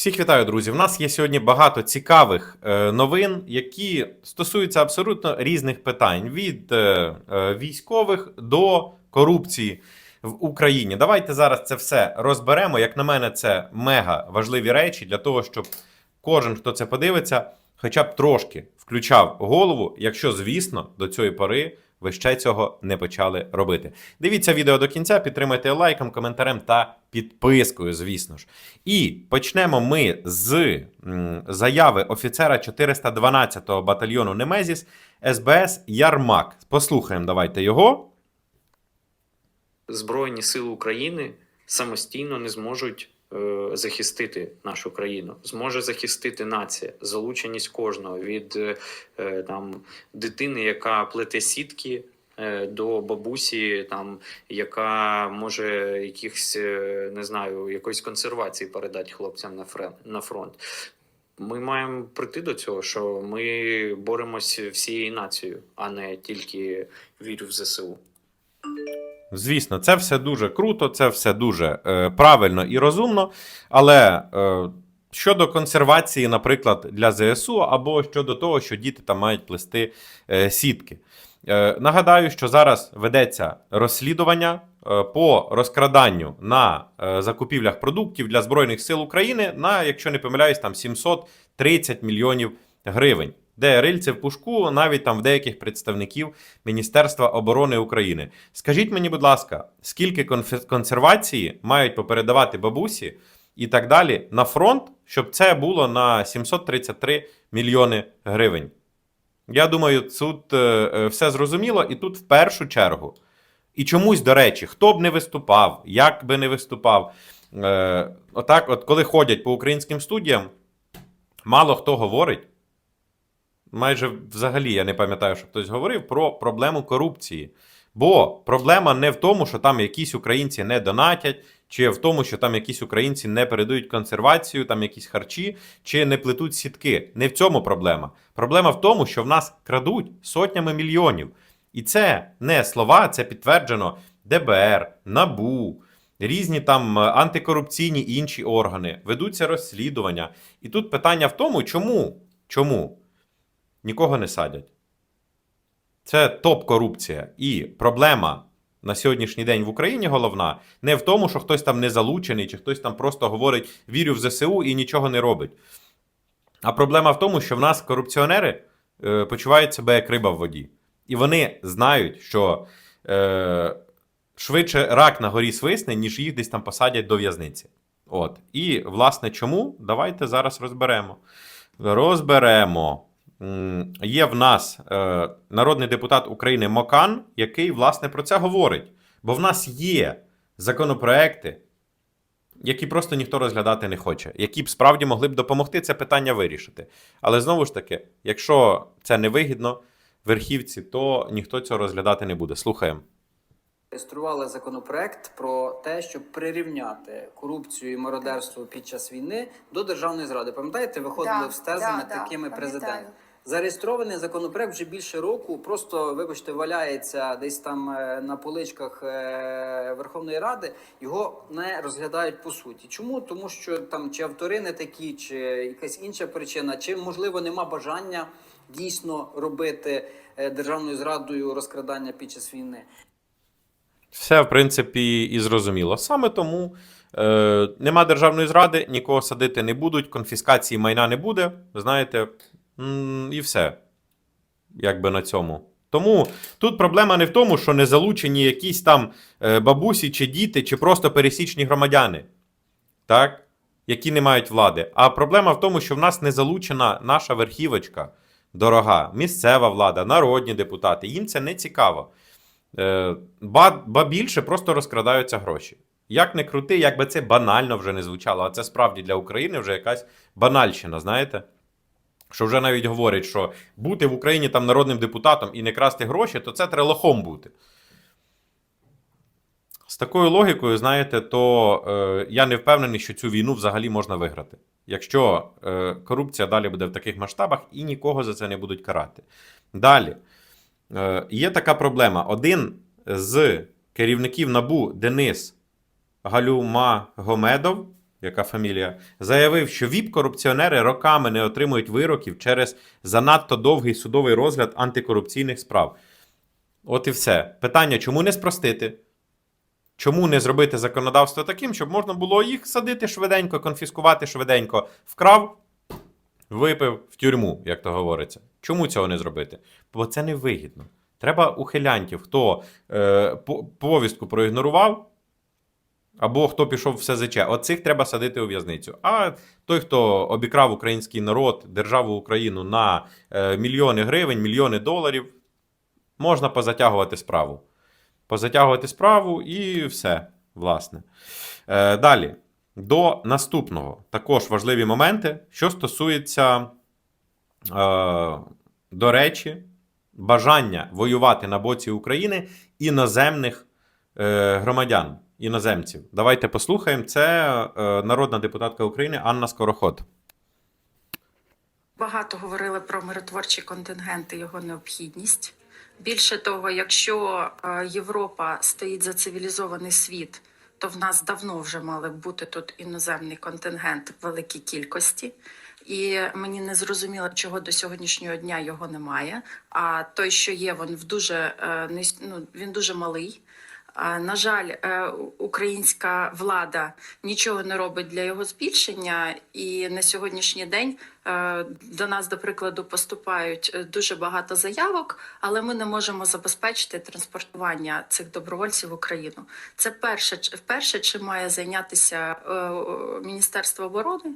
Всіх вітаю, друзі. У нас є сьогодні багато цікавих е, новин, які стосуються абсолютно різних питань: від е, е, військових до корупції в Україні. Давайте зараз це все розберемо. Як на мене, це мега важливі речі для того, щоб кожен, хто це подивиться, хоча б трошки включав голову, якщо, звісно, до цієї пори ви ще цього не почали робити. Дивіться відео до кінця, підтримайте лайком, коментарем та підпискою, звісно ж. І почнемо ми з заяви офіцера 412-го батальйону Немезіс СБС Ярмак. Послухаємо, давайте його. Збройні сили України самостійно не зможуть захистити нашу країну. Зможе захистити нація, залученість кожного від е, е, там дитини, яка плете сітки. е, До бабусі, там яка може якихось е, не знаю, якоїсь консервації передати хлопцям на френ- на фронт. Ми маємо прийти до цього, що ми боремося всією нацією, а не тільки вірю в ЗСУ. Звісно, це все дуже круто, це все дуже е, правильно і розумно. Але е, щодо консервації, наприклад, для ЗСУ, або щодо того, що діти там мають плести е, сітки. Е, нагадаю, що зараз ведеться розслідування е, по розкраданню на е, закупівлях продуктів для Збройних сил України на, якщо не помиляюсь, там 730 мільйонів гривень. Де рильце в пушку навіть там в деяких представників Міністерства оборони України. Скажіть мені, будь ласка, скільки консервації мають попередавати бабусі і так далі на фронт, щоб це було на 733 мільйони гривень? Я думаю, тут е, е, все зрозуміло, і тут в першу чергу. І чомусь, до речі, хто б не виступав, як би не виступав. Е, отак, от коли ходять по українським студіям, мало хто говорить. Майже взагалі я не пам'ятаю, що хтось говорив про проблему корупції. Бо проблема не в тому, що там якісь українці не донатять, чи в тому, що там якісь українці не передають консервацію, там якісь харчі, чи не плетуть сітки. Не в цьому проблема. Проблема в тому, що в нас крадуть сотнями мільйонів. І це не слова, це підтверджено ДБР, НАБУ, різні там антикорупційні інші органи. Ведуться розслідування. І тут питання в тому, чому? Чому? Нікого не садять. Це топ-корупція. І проблема на сьогоднішній день в Україні головна не в тому, що хтось там не залучений, чи хтось там просто говорить вірю в ЗСУ і нічого не робить. А проблема в тому, що в нас корупціонери е, почувають себе як риба в воді. І вони знають, що е, швидше рак на горі свисне, ніж їх десь там посадять до в'язниці. От. І, власне, чому? Давайте зараз розберемо. Розберемо. Є в нас е, народний депутат України Мокан, який, власне, про це говорить. Бо в нас є законопроекти, які просто ніхто розглядати не хоче, які б справді могли б допомогти це питання вирішити. Але знову ж таки, якщо це не вигідно верхівці, то ніхто цього розглядати не буде. Слухаємо. Реєстрували законопроект про те, щоб прирівняти корупцію і мародерство під час війни до державної зради. Пам'ятаєте, виходили Да, в з тезами да, да, такими пам'ятаю. Зареєстрований законопроект вже більше року. Просто, вибачте, валяється десь там е, на поличках е, Верховної Ради. Його не розглядають по суті. Чому? Тому що там чи автори не такі, чи якась інша причина, чи можливо нема бажання дійсно робити е, державною зрадою розкрадання під час війни. Все, в принципі, і зрозуміло. Саме тому е, нема державної зради, нікого садити не будуть, конфіскації майна не буде. Знаєте, і все. Якби на цьому. Тому тут проблема не в тому, що не залучені якісь там е, бабусі чи діти, чи просто пересічні громадяни, так? які не мають влади. А проблема в тому, що в нас не залучена наша верхівочка дорога, місцева влада, народні депутати. Їм це не цікаво. Е, ба, ба більше просто розкрадаються гроші. Як не крути, як би це банально вже не звучало, а це справді для України вже якась банальщина, знаєте? Що вже навіть говорять, що бути в Україні там народним депутатом і не красти гроші, то це треба лохом бути. З такою логікою, знаєте, то е, я не впевнений, що цю війну взагалі можна виграти. Якщо е, корупція далі буде в таких масштабах і нікого за це не будуть карати. Далі. Е, Є така проблема. Один з керівників НАБУ Денис Галюмагомедов яка фамілія, заявив, що ВІП-корупціонери роками не отримують вироків через занадто довгий судовий розгляд антикорупційних справ. От і все. Питання: чому не спростити? Чому не зробити законодавство таким, щоб можна було їх садити швиденько, конфіскувати швиденько, вкрав, випив в тюрму, як то говориться. Чому цього не зробити? Бо це невигідно. Треба ухилянтів, хто е, повістку проігнорував, або хто пішов в СЗЧ. Оцих треба садити у в'язницю. А той, хто обікрав український народ, державу Україну на е, мільйони гривень, мільйони доларів, можна позатягувати справу. Позатягувати справу і все, власне. Е, далі. До наступного. Також важливі моменти, що стосується, е, до речі, бажання воювати на боці України іноземних громадян, іноземців. Давайте послухаємо. Це е, народна депутатка України Анна Скороход. Багато говорили про миротворчі контингенти, його необхідність. Більше того, якщо е, Європа стоїть за цивілізований світ, то в нас давно вже мали б бути тут іноземний контингент в великій кількості. І мені не зрозуміло, чого до сьогоднішнього дня його немає. А той, що є, він в дуже е, ну, він дуже малий. На жаль, е, українська влада нічого не робить для його збільшення, і на сьогоднішній день е, до нас, до прикладу, поступають е, дуже багато заявок, але ми не можемо забезпечити транспортування цих добровольців в Україну. Це перше, перше чим має зайнятися Міністерство оборони,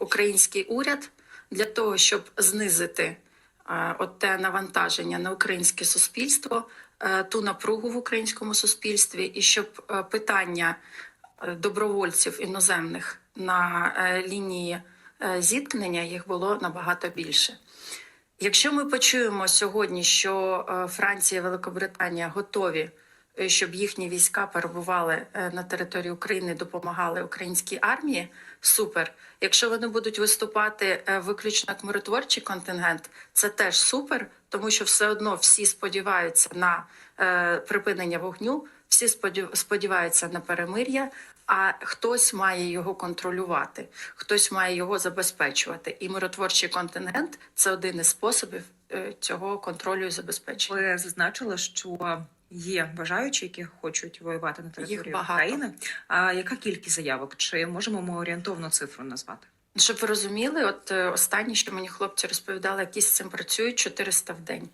український уряд для того, щоб знизити от те навантаження на українське суспільство, ту напругу в українському суспільстві, і щоб е, питання е, добровольців іноземних на е, лінії е, зіткнення їх було набагато більше. Якщо ми почуємо сьогодні, що е, Франція і Великобританія готові, е, щоб їхні війська перебували е, на території України, допомагали українській армії, супер. Якщо вони будуть виступати е, виключно як миротворчий контингент, це теж супер, тому що все одно всі сподіваються на е, припинення вогню, всі сподів- сподіваються на перемир'я. А хтось має його контролювати, хтось має його забезпечувати. І миротворчий контингент це один із способів цього контролю і забезпечення. Ви зазначили, що є бажаючі, які хочуть воювати на території багато. України. А яка кількість заявок? Чи можемо ми орієнтовну цифру назвати? Щоб ви розуміли, от е, останнє, що мені хлопці розповідали, які з цим працюють 400 в день.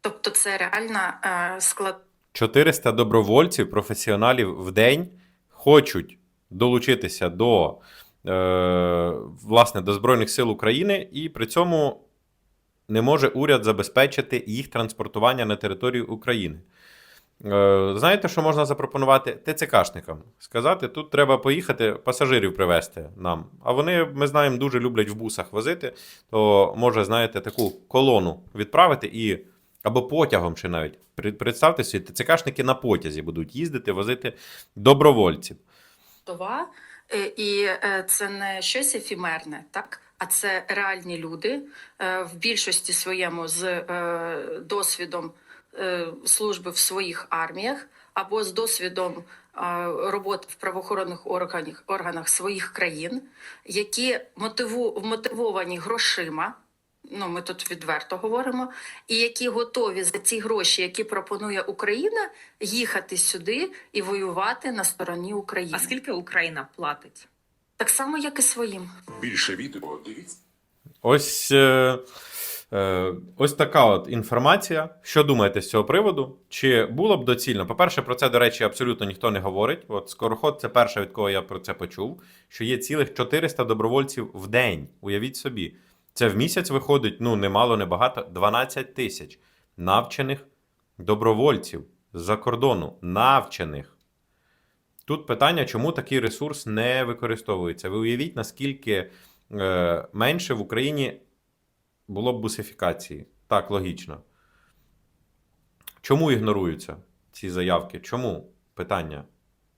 Тобто, це реальна е, склад. 400 добровольців, професіоналів в день хочуть долучитися до, е, власне, до Збройних сил України, і при цьому не може уряд забезпечити їх транспортування на територію України. Е, знаєте, що можна запропонувати ТЦКшникам? Сказати, тут треба поїхати, пасажирів привезти нам. А вони, ми знаємо, дуже люблять в бусах возити, то може, знаєте, таку колону відправити і або потягом ще навіть. Представте собі, ТЦКшники на потязі будуть їздити, возити добровольців. Това, е, і е, це не щось ефімерне, так? А це реальні люди е, в більшості своєму з е, досвідом е, служби в своїх арміях або з досвідом роботи в правоохоронних органах, органах своїх країн, які мотиву, мотивовані грошима. Ну, ми тут відверто говоримо, і які готові за ці гроші, які пропонує Україна, їхати сюди і воювати на стороні України. А скільки Україна платить? Так само, як і своїм. Більше відео дивіться. Ось, е, е, ось така от інформація. Що думаєте з цього приводу? Чи було б доцільно? По-перше, про це, до речі, абсолютно ніхто не говорить. От скороход це перше, від кого я про це почув. Що є цілих 400 добровольців в день. Уявіть собі. Це в місяць виходить, ну, немало, небагато, 12 тисяч навчених добровольців з-за кордону. Навчених. Тут питання, чому такий ресурс не використовується. Ви уявіть, наскільки е, менше в Україні було б бусифікації. Так, логічно. Чому ігноруються ці заявки? Чому? Питання.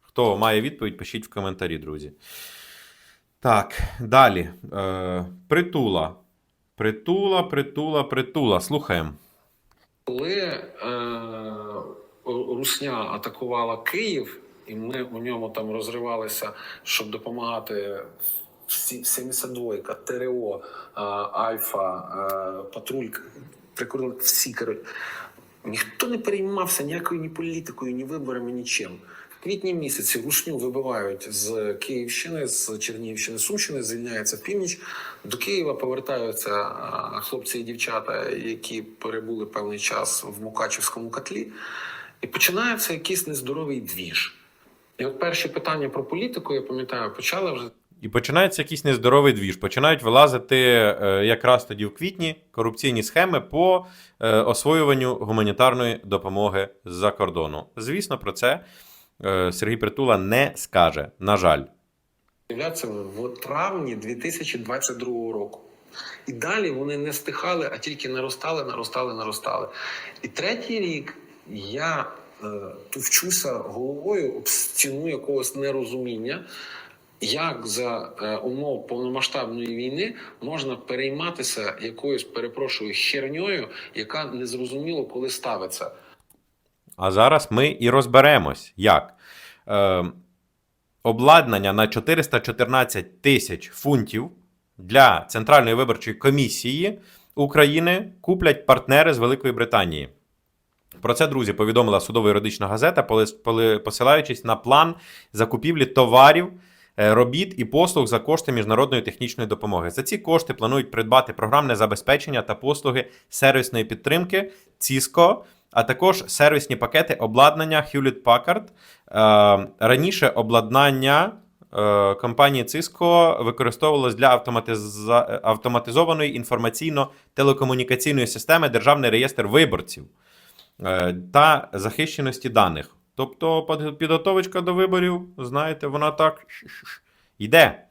Хто має відповідь, пишіть в коментарі, друзі. Так, далі. Е, притула. Притула, притула, притула. Слухаємо. Коли е, Русня атакувала Київ і ми у ньому там розривалися, щоб допомагати всі 72 ТРО, Альфа, а, Патрулька, прикордон, всі коротше. Ніхто не переймався ніякою ні політикою, ні виборами, нічим. В квітні місяці рушню вибивають з Київщини, з Чернігівщини, Сумщини, звільняється в північ. До Києва повертаються хлопці і дівчата, які перебули певний час в Мукачівському котлі, і починається якийсь нездоровий двіж. І от перші питання про політику, я пам'ятаю, почали вже І починається якийсь нездоровий двіж. Починають вилазити е, якраз тоді в квітні корупційні схеми по е, освоюванню гуманітарної допомоги з-за кордону. Звісно, про це е, Сергій Притула не скаже. На жаль. з'являться в травні 2022 року. І далі вони не стихали, а тільки наростали, наростали, наростали. І третій рік я товчуся головою об стіну якогось нерозуміння, як за е, умов повномасштабної війни можна перейматися якоюсь, перепрошую, херньою, яка незрозуміло коли ставиться. А зараз ми і розберемось, як. Е, обладнання на 414 тисяч фунтів для Центральної виборчої комісії України куплять партнери з Великої Британії. Про це, друзі, повідомила судово-юридична газета, поли- поли- посилаючись на план закупівлі товарів, е, робіт і послуг за кошти міжнародної технічної допомоги. За ці кошти планують придбати програмне забезпечення та послуги сервісної підтримки Cisco, а також сервісні пакети обладнання Hewlett Packard. Е, Раніше обладнання е, компанії Cisco використовувалось для автоматизованої інформаційно-телекомунікаційної системи Державний реєстр виборців та захищеності даних. Тобто під- підготовочка до виборів, знаєте, вона так йде.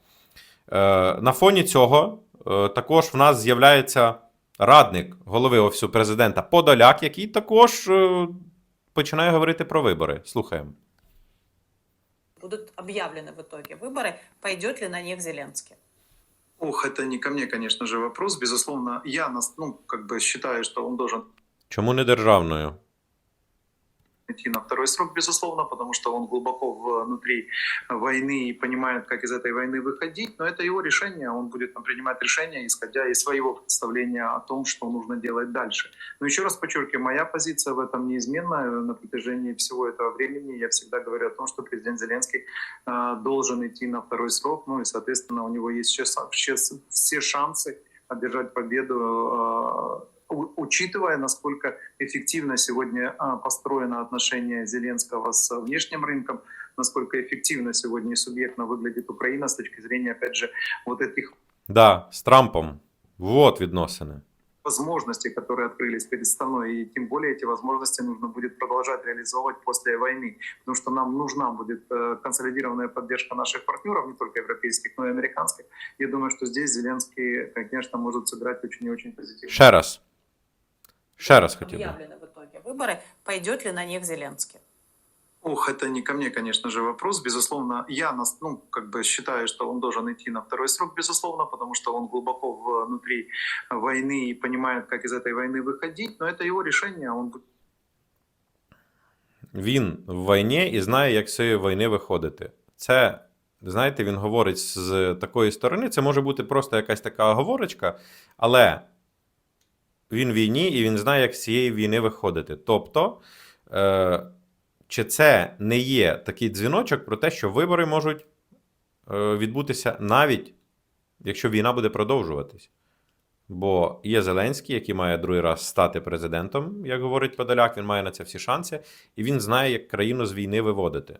Е, На фоні цього е, також в нас з'являється радник голови Офісу президента Подоляк, який також е, починає говорити про вибори. Слухаємо. будут объявлены в итоге выборы, пойдет ли на них Зеленский. Ох, это не ко мне, конечно же, вопрос. Безусловно, я нас, ну, как бы считаю, что он должен Чому не державною? идти на второй срок, безусловно, потому что он глубоко внутри войны и понимает, как из этой войны выходить. Но это его решение, он будет там, принимать решения, исходя из своего представления о том, что нужно делать дальше. Но еще раз подчеркиваю, моя позиция в этом неизменна. На протяжении всего этого времени я всегда говорю о том, что президент Зеленский э, должен идти на второй срок, ну и, соответственно, у него есть сейчас, сейчас все шансы одержать победу э, учитывая, насколько эффективно сегодня а, построено отношение Зеленского с внешним рынком, насколько эффективно сегодня и субъектно выглядит Украина с точки зрения, опять же, вот этих Да, з Трампом. Вот відносини. возможностей, которые открылись перед страной, и тем более эти возможности нужно будет продолжать реализовывать после войны, потому что нам нужна будет э, консолидированная поддержка наших партнеров, не только европейских, но и американских. Я думаю, что здесь Зеленский, конечно, может сыграть очень и очень позитивно. Ще раз. Ще раз хотів би. Объявлены в итоге выборы, пойдет ли на них Зеленский. Ох, это не ко мне, конечно же, вопрос. Безусловно, я нас, ну, как бы считаю, что он должен идти на второй срок, безусловно, потому что он глубоко внутри войны и понимает, как из этой войны выходить. Но это его решение, он будет Він в війні і знає, як з цієї війни виходити. Це, знаєте, він говорить з такої сторони. Це може бути просто якась така оговорочка, але він в війні і він знає, як з цієї війни виходити. Тобто, е, чи це не є такий дзвіночок про те, що вибори можуть е, відбутися навіть якщо війна буде продовжуватись? Бо є Зеленський, який має другий раз стати президентом, як говорить Подоляк, він має на це всі шанси, і він знає, як країну з війни виводити.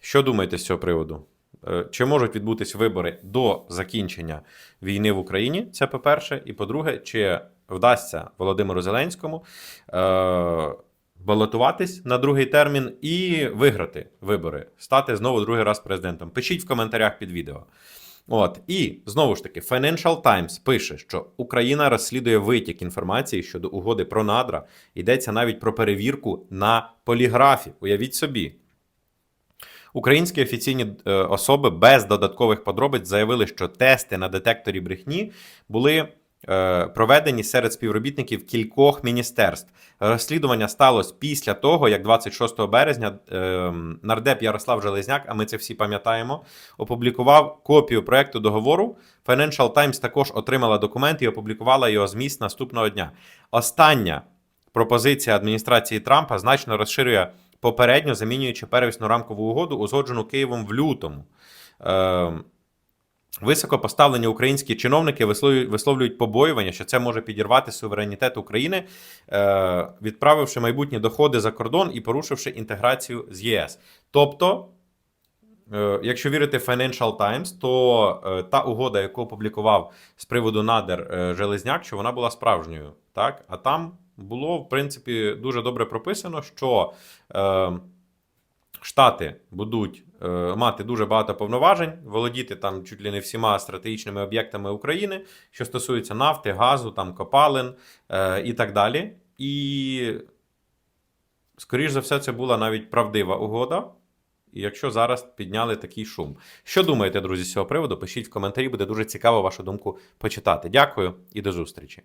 Що думаєте з цього приводу? Е, Чи можуть відбутись вибори до закінчення війни в Україні? Це по-перше. І по-друге, чи вдасться Володимиру Зеленському е- балотуватись на другий термін і виграти вибори, стати знову другий раз президентом? Пишіть в коментарях під відео. От і знову ж таки, Financial Times пише, що Україна розслідує витік інформації щодо угоди про надра. Йдеться навіть про перевірку на поліграфі. Уявіть собі. Українські офіційні е, особи без додаткових подробиць заявили, що тести на детекторі брехні були е, проведені серед співробітників кількох міністерств. Розслідування сталося після того, як 26 березня е, нардеп Ярослав Железняк, а ми це всі пам'ятаємо, опублікував копію проекту договору. Financial Times також отримала документ і опублікувала його зміст наступного дня. Остання пропозиція адміністрації Трампа значно розширює попередньо, замінюючи первісну рамкову угоду, узгоджену Києвом в лютому. Е, Високо поставлені українські чиновники висловлюють, побоювання, що це може підірвати суверенітет України, е, відправивши майбутні доходи за кордон і порушивши інтеграцію з ЄС. Тобто, е, якщо вірити Financial Times, то е, та угода, яку опублікував з приводу надер Железняк, що вона була справжньою. Так? А там було, в принципі, дуже добре прописано, що. Е, Штати будуть е, мати дуже багато повноважень, володіти там чуть ли не всіма стратегічними об'єктами України, що стосується нафти, газу, там копалин е, і так далі. І, скоріш за все, це була навіть правдива угода. І якщо зараз підняли такий шум. Що думаєте, друзі, з цього приводу? Пишіть в коментарі, буде дуже цікаво вашу думку почитати. Дякую і до зустрічі.